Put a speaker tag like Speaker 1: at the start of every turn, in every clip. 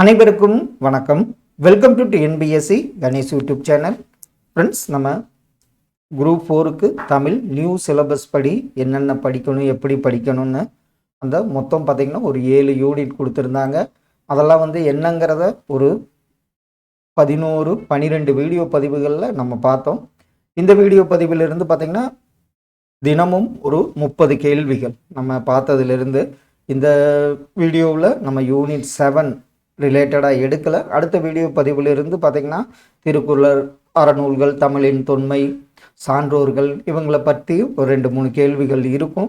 Speaker 1: அனைவருக்கும் வணக்கம். Welcome to TNPSC Ganesh YouTube channel friends நம்ம குரூப் ஃபோருக்கு தமிழ் நியூ சிலபஸ் படி என்னென்ன படிக்கணும் எப்படி படிக்கணும்னு அந்த மொத்தம் பார்த்திங்கன்னா ஒரு ஏழு யூனிட் கொடுத்துருந்தாங்க. அதெல்லாம் வந்து என்னங்கிறத ஒரு பதினோரு பன்னிரெண்டு வீடியோ பதிவுகளில் நம்ம பார்த்தோம். இந்த வீடியோ பதிவிலிருந்து பார்த்திங்கன்னா தினமும் ஒரு முப்பது கேள்விகள் நம்ம பார்த்ததுலேருந்து இந்த வீடியோவில் நம்ம யூனிட் செவன் ரிலேட்டடாக எடுக்கலை. அடுத்த வீடியோ பதிவிலிருந்து பார்த்திங்கன்னா திருக்குறள் அறநூல்கள் தமிழின் தொன்மை சான்றோர்கள் இவங்களை பற்றி ஒரு ரெண்டு மூணு கேள்விகள் இருக்கும்.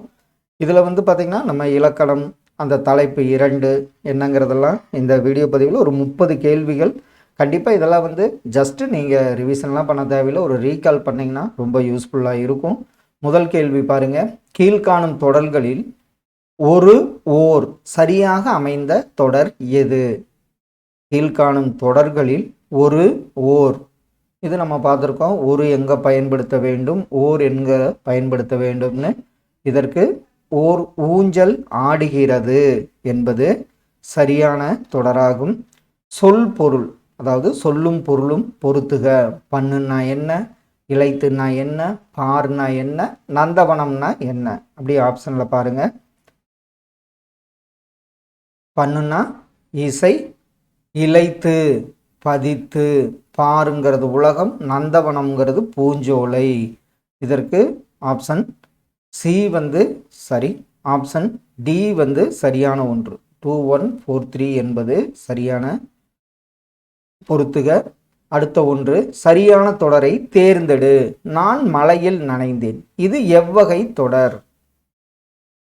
Speaker 1: இதில் வந்து பார்த்திங்கன்னா நம்ம இலக்கணம் அந்த தலைப்பு இரண்டு என்னங்கிறதெல்லாம் இந்த வீடியோ பதிவில் ஒரு முப்பது கேள்விகள். கண்டிப்பாக இதெல்லாம் வந்து ஜஸ்ட்டு நீங்கள் ரிவிஷன்லாம் பண்ண தேவையில்லை. ஒரு ரீகால் பண்ணிங்கன்னா ரொம்ப யூஸ்ஃபுல்லாக இருக்கும். முதல் கேள்வி பாருங்கள் கீழ்காணும் தொடர்களில் ஒரு ஓர் சரியாக அமைந்த தொடர் எது? கீழ்காணும் தொடர்களில் ஒரு ஓர். இது நம்ம பார்த்துருக்கோம். ஒரு எங்கே பயன்படுத்த வேண்டும் ஓர் எங்க பயன்படுத்த வேண்டும்னு. இதற்கு ஓர் ஊஞ்சல் ஆடுகிறது என்பது சரியான தொடராகும். சொல் பொருள் அதாவது சொல்லும் பொருளும் பொருத்துக. பண்ணுன்னா என்ன இழைத்துன்னா என்ன பாருனா என்ன நந்தவனம்னா என்ன. அப்படி ஆப்ஷனில் பாருங்கள் பண்ணுன்னா இசை இழைத்து பதித்து பாருங்கிறது உலகம் நந்தவனம்ங்கிறது பூஞ்சோலை. இதற்கு ஆப்ஷன் சி வந்து சரி ஆப்ஷன் டி வந்து சரியான ஒன்று. டூ ஒன் ஃபோர் த்ரீ என்பது சரியான பொறுத்துக. அடுத்த ஒன்று சரியான தொடரை தேர்ந்தெடு. நான் மலையில் நனைந்தேன். இது எவ்வகை தொடர்?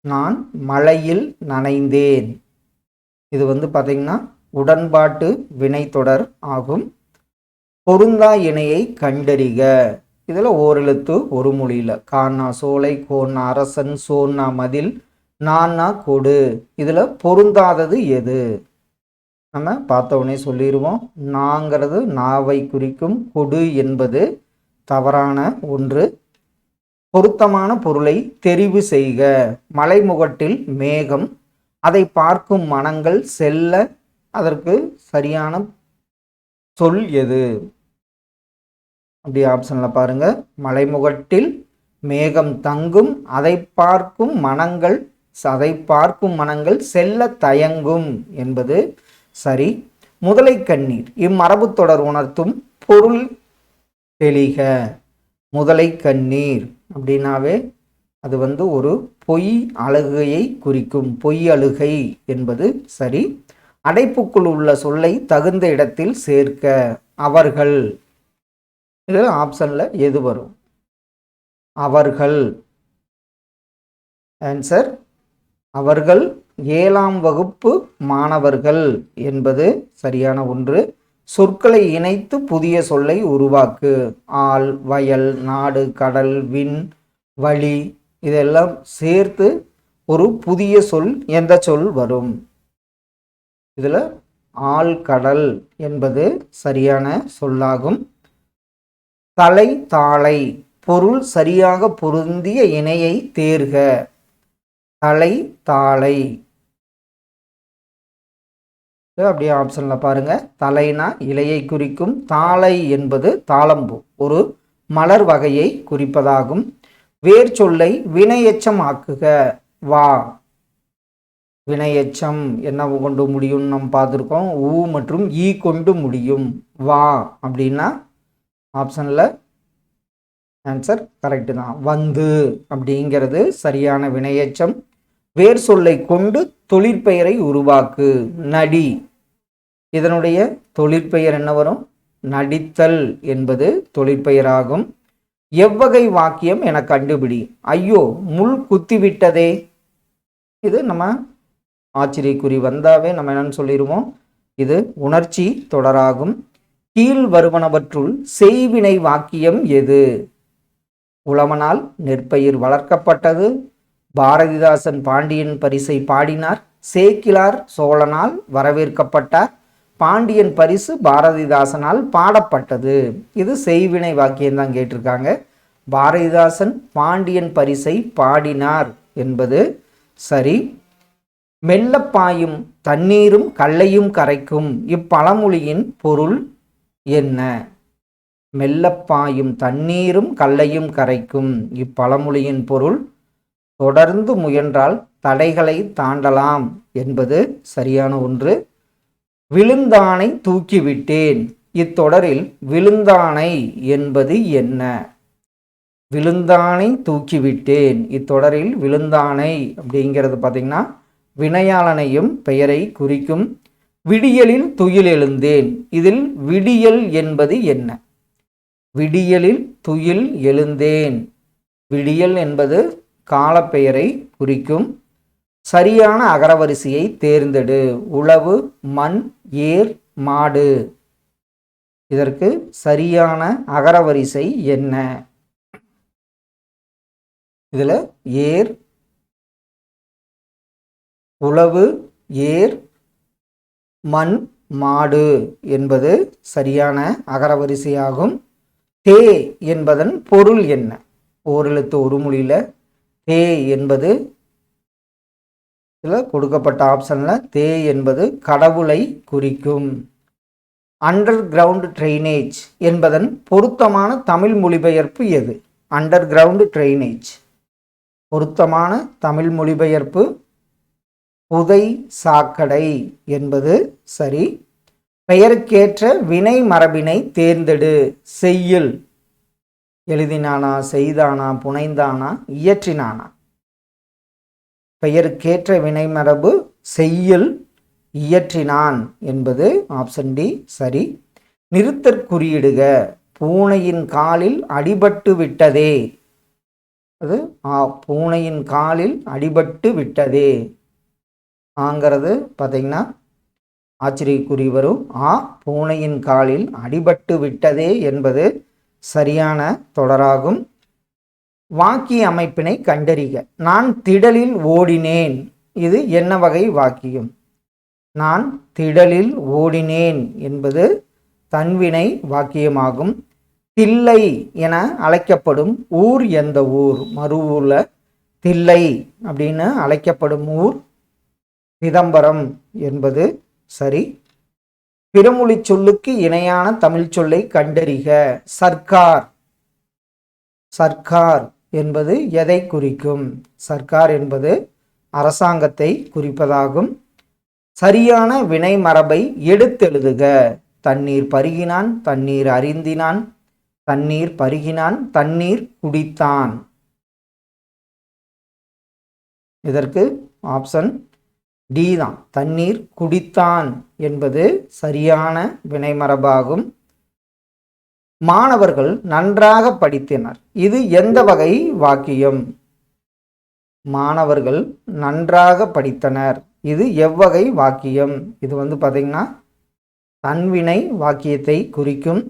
Speaker 1: நான் மலையில் நனைந்தேன். இது வந்து பார்த்தீங்கன்னா உடன்பாட்டு வினைத்தொடர் ஆகும். பொருந்தா இணையை கண்டறிக. இதில் ஓரெழுத்து ஒரு மொழியில். கானா சோலை கோன்னா அரசன் சோன்னா மதில் நான்னா கொடு. இதில் பொருந்தாதது எது? நம்ம பார்த்த உடனே சொல்லிடுவோம். நாங்கிறது நாவை குறிக்கும் கொடு என்பது தவறான ஒன்று. பொருத்தமான பொருளை தெரிவு செய்க. மலைமுகட்டில் மேகம் அதை பார்க்கும் மனங்கள் செல்ல அதற்கு சரியான சொல் எது? அப்படி ஆப்ஷனில் பாருங்க. மலைமுகட்டில் மேகம் தங்கும் அதை பார்க்கும் மனங்கள் அதை பார்க்கும் மனங்கள் செல்ல தயங்கும் என்பது சரி. முதலை கண்ணீர் இம்மரபு தொடர் உணர்த்தும் பொருள் தெளிக. முதலை கண்ணீர் அப்படின்னாவே அது வந்து ஒரு பொய் அழுகையை குறிக்கும் பொய் அழுகை என்பது சரி. அடைப்புக்குள் உள்ள சொல்லை தகுந்த இடத்தில் சேர்க்க. அவர்கள். இதில் ஆப்ஷனில் எது வரும்? அவர்கள். ஆன்சர் அவர்கள் ஏழாம் வகுப்பு மாணவர்கள் என்பது சரியான ஒன்று. சொற்களை இணைத்து புதிய சொல்லை உருவாக்கு. ஆள் வயல் நாடு கடல் விண் வழி இதெல்லாம் சேர்த்து ஒரு புதிய சொல் எந்த சொல் வரும்? இதில் ஆழ்கடல் என்பது சரியான சொல்லாகும். தலை தாளை பொருள் சரியாக பொருந்திய இணையை தேர்க. தலை தாளை. அப்படியே ஆப்ஷனில் பாருங்கள் தலைனா இலையை குறிக்கும். தாளை என்பது தாளம்பூ ஒரு மலர் வகையை குறிப்பதாகும். வேர் சொல்லை வினையச்சம் ஆக்குக வா. வினையச்சம் என்ன கொண்டு முடியும்னு நம்ம பார்த்துருக்கோம். ஊ மற்றும் ஈ கொண்டு முடியும். வா அப்படின்னா ஆப்ஷனில் ஆன்சர் கரெக்டு தான். வந்து அப்படிங்கிறது சரியான வினையச்சம். வேர் சொல்லை கொண்டு தொழிற்பெயரை உருவாக்கு. நடி. இதனுடைய தொழிற்பெயர் என்ன வரும்? நடித்தல் என்பது தொழிற்பெயராகும். எவ்வகை வாக்கியம் என கண்டுபிடி. ஐயோ முள் குத்திவிட்டதே. இது நம்ம ஆச்சரியக்குறி வந்தாவே நம்ம என்னன்னு சொல்லிடுவோம் இது உணர்ச்சி தொடராகும். கீழ் வருவனவற்றுள் செய்வினை வாக்கியம் எது? உளமனால் நெற்பயிர் வளர்க்கப்பட்டது. பாரதிதாசன் பாண்டியன் பரிசை பாடினார். சேக்கிலார் சோழனால் வரவேற்கப்பட்டார். பாண்டியன் பரிசு பாரதிதாசனால் பாடப்பட்டது. இது செய்வினை வாக்கியம் தான் கேட்டிருக்காங்க. பாரதிதாசன் பாண்டியன் பரிசை பாடினார் என்பது சரி. மெல்ல பாயும் தண்ணீரும் கல்லையும் கரைக்கும் இப்பழமொழியின் பொருள் என்ன? மெல்ல பாயும் தண்ணீரும் கல்லையும் கரைக்கும் இப்பழமொழியின் பொருள் தொடர்ந்து முயன்றால் தடைகளை தாண்டலாம் என்பது சரியான ஒன்று. விழுந்தானை தூக்கிவிட்டேன். இத்தொடரில் விழுந்தானை என்பது என்ன? விழுந்தானை தூக்கிவிட்டேன். இத்தொடரில் விழுந்தானை அப்படிங்கிறது பார்த்தீங்கன்னா வினையாளனையும் பெயரை குறிக்கும் விடியலில் துயில் எழுந்தேன் இதில் விடியல் என்பது என்ன? விடியலில் துயில் எழுந்தேன். விடியல் என்பது காலப்பெயரை குறிக்கும் சரியான அகரவரிசையை தேர்ந்தெடு. உழவு மண் ஏர் மாடு. இதற்கு சரியான அகரவரிசை என்ன? இதில் ஏர் உழவு ஏர் மண் மாடு என்பது சரியான அகரவரிசையாகும். தே என்பதன் பொருள் என்ன? ஓரெழுத்து ஒரு மொழியில் தே என்பது இதில் கொடுக்கப்பட்ட ஆப்ஷனில் தே என்பது கடவுளை குறிக்கும். அண்டர் கிரவுண்ட் ட்ரைனேஜ் என்பதன் பொருத்தமான தமிழ் மொழிபெயர்ப்பு எது? அண்டர் கிரவுண்ட் ட்ரைனேஜ் பொருத்தமான தமிழ் மொழிபெயர்ப்பு புதை சாக்கடை என்பது சரி. பெயருக்கேற்ற வினை மரபினை தேர்ந்தெடு. செய்யுள். எழுதினானா செய்தானா புனைந்தானா இயற்றினானா. பெயருக்கேற்ற வினைமரபு செய்யுள் இயற்றினான் என்பது ஆப்ஷன் டி சரி. நிறுத்தற்குறியிடுக பூனையின் காலில் அடிபட்டு விட்டதே. அது ஆ பூனையின் காலில் அடிபட்டு விட்டதே. ஆங்கிறது பார்த்தீங்கன்னா ஆச்சரியக்குறி வரும். ஆ பூனையின் காலில் அடிபட்டு விட்டதே என்பது சரியான தொடராகும். வாக்கிய அமைப்பினை கண்டறிக. நான் திடலில் ஓடினேன். இது என்ன வகை வாக்கியம்? நான் திடலில் ஓடினேன் என்பது தன்வினை வாக்கியமாகும். தில்லை என அழைக்கப்படும் ஊர் எந்த ஊர்? மறு ஊரில் தில்லை அப்படின்னு அழைக்கப்படும் ஊர் சிதம்பரம் என்பது சரி. பிறமொழி சொல்லுக்கு இணையான தமிழ் சொல்லை கண்டறிக. சர்க்கார். சர்க்கார் என்பது எதை குறிக்கும்? சர்க்கார் என்பது அரசாங்கத்தை குறிப்பதாகும். சரியான வினை மரபை எடுத்தெழுதுக. தண்ணீர் பருகினான் தண்ணீர் அறிந்தினான் தண்ணீர் பருகினான் தண்ணீர் குடித்தான். இதற்கு ஆப்ஷன் டி தான் தண்ணீர் குடித்தான் என்பது சரியான வினைமரபாகும். மாணவர்கள் நன்றாக படித்தனர். இது எந்த வகை வாக்கியம்? மாணவர்கள் நன்றாக படித்தனர். இது எவ்வகை வாக்கியம்? இது வந்து பார்த்தீங்கன்னா தன்வினை வாக்கியத்தை குறிக்கும்.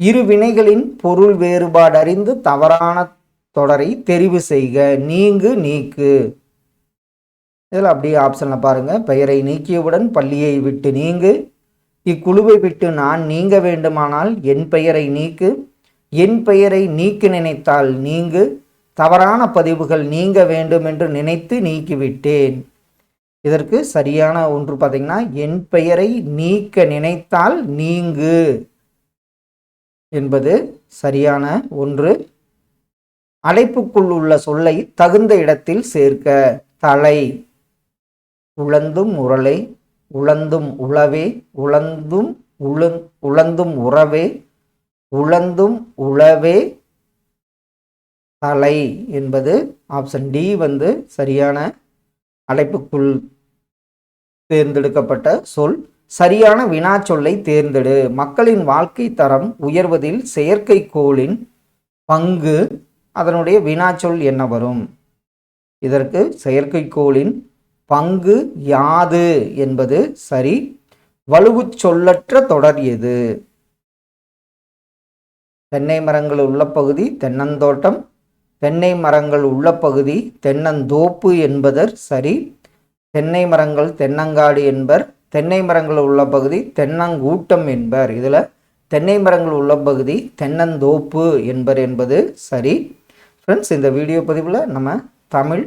Speaker 1: இரு வினைகளின் பொருள் வேறுபாடு அறிந்து தவறான தொடரை தெரிவு செய்க. நீங்கு நீக்கு. இதில் அப்படியே ஆப்ஷனில் பாருங்கள் பெயரை நீக்கியவுடன் பள்ளியை விட்டு நீங்கு. இக்குழுவை விட்டு நான் நீங்க வேண்டுமானால் என் பெயரை நீக்கு. என் பெயரை நீக்க நினைத்தால் நீங்கு. தவறான பதிவுகள் நீங்க வேண்டும் என்று நினைத்து நீக்கிவிட்டேன். இதற்கு சரியான ஒன்று பார்த்தீங்கன்னா என் பெயரை நீக்க நினைத்தால் நீங்கு என்பது சரியான ஒன்று. அடைப்புக்குள் உள்ள சொல்லை தகுந்த இடத்தில் சேர்க்க தலை. உழந்தும் உரலை உழந்தும் உளவே உழந்தும் உழு உழந்தும் உறவே உழந்தும் உளவே தலை என்பது ஆப்ஷன் டி வந்து சரியான அழைப்புக்குள் தேர்ந்தெடுக்கப்பட்ட சொல். சரியான வினாச்சொல்லை தேர்ந்தெடு. மக்களின் வாழ்க்கை தரம் உயர்வதில் செயற்கைக்கோளின் பங்கு. அதனுடைய வினாச்சொல் என்ன வரும்? இதற்கு செயற்கைக்கோளின் பங்கு யாது என்பது சரி வலுவு சொல்லற்ற தொடர் எது? தென்னை மரங்கள் உள்ள பகுதி தென்னந்தோட்டம் தென்னை மரங்கள் உள்ள பகுதி தென்னந்தோப்பு என்பதர் சரி தென்னை மரங்கள் தென்னங்காடு என்பர் தென்னை மரங்கள் உள்ள பகுதி தென்னங்கூட்டம் என்பர். இதில் தென்னை மரங்கள் உள்ள பகுதி தென்னந்தோப்பு என்பர் என்பது சரி. ஃப்ரெண்ட்ஸ் இந்த வீடியோ பதிவில் நம்ம தமிழ்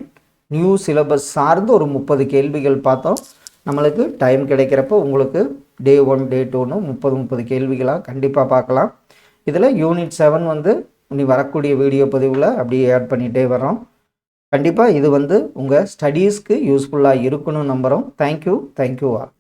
Speaker 1: நியூ சிலபஸ் சார்ந்து ஒரு முப்பது கேள்விகள் பார்த்தோம். நம்மளுக்கு டைம் கிடைக்கிறப்போ உங்களுக்கு டே ஒன் டே டூன்னு முப்பது முப்பது கேள்விகளாக கண்டிப்பாக பார்க்கலாம். இதில் யூனிட் செவன் வந்து இனி வரக்கூடிய வீடியோ பதிவில் அப்படியே ஆட் பண்ணிகிட்டே வரோம் கண்டிப்பாக இது வந்து உங்கள் ஸ்டடீஸ்க்கு யூஸ்ஃபுல்லாக இருக்கணும்னு நம்புகிறோம் தேங்க்யூ தேங்க்யூ ஆல்